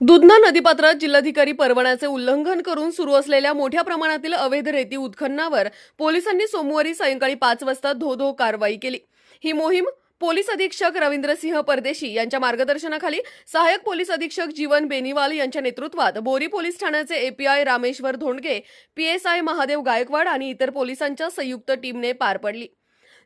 दुधना नदीपात्रात जिल्हाधिकारी परवान्याचे उल्लंघन करून सुरू असलेल्या मोठ्या प्रमाणातील अवैध रेती उत्खननावर पोलिसांनी सोमवारी सायंकाळी पाच वाजता धो धो कारवाई केली. ही मोहीम पोलीस अधीक्षक रवींद्रसिंह परदेशी यांच्या मार्गदर्शनाखाली सहाय्यक पोलीस अधीक्षक जीवन बेनीवाल यांच्या नेतृत्वात बोरी पोलीस ठाण्याचे एपीआय रामेश्वर धोंडगे पीएसआय महादेव गायकवाड आणि इतर पोलिसांच्या संयुक्त टीमने पार पडली.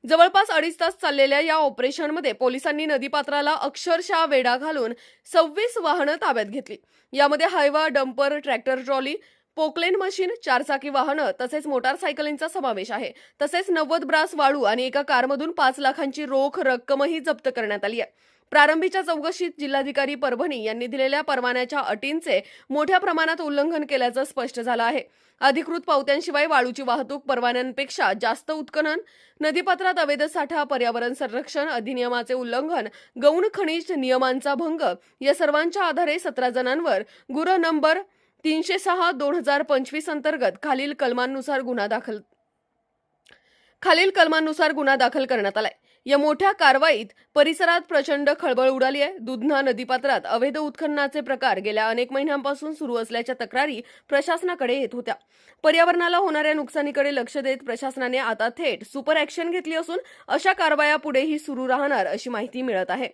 जवळपास अडीच तास चाललेल्या या ऑपरेशनमध्ये पोलिसांनी नदीपात्राला अक्षरशः वेढा घालून सव्वीस वाहनं ताब्यात घेतली. यामध्ये Hyva dumper tractor trolley Poclain machine चारचाकी वाहनं तसेच मोटारसायकलींचा समावेश आहे. तसेच नव्वद ब्रास वाळू आणि एका कारमधून पाच लाखांची रोख रक्कमही जप्त करण्यात आली आहे. प्रारंभीच्या चौकशीत जिल्हाधिकारी परभणी यांनी दिलेल्या परवान्याच्या अटींचे मोठ्या प्रमाणात उल्लंघन केल्याचं स्पष्ट झालं आहे. अधिकृत पावत्यांशिवाय वाळूची वाहतूक परवान्यांपेक्षा जास्त उत्खनन नदीपात्रात अवैध साठा पर्यावरण संरक्षण अधिनियमाचे उल्लंघन गौण खनिज नियमांचा भंग या सर्वांच्या आधारे सतरा जणांवर गुन्हा नंबर तीनशे सहा दोन हजार पंचवीस अंतर्गत खालील कलमांनुसार गुन्हा दाखल खालील कलमांनुसार गुन्हा दाखल करण्यात आलाय. या मोठ्या कारवाईत परिसरात प्रचंड खळबळ उडाली आहे. दुधना नदीपात्रात अवैध उत्खननाचे प्रकार गेल्या अनेक महिन्यांपासून सुरू असल्याच्या तक्रारी प्रशासनाकडे येत होत्या. पर्यावरणाला होणाऱ्या नुकसानीकडे लक्ष देत प्रशासनाने आता थेट सुपर ऍक्शन घेतली असून अशा कारवाया पुढेही सुरू राहणार अशी माहिती मिळत आहे.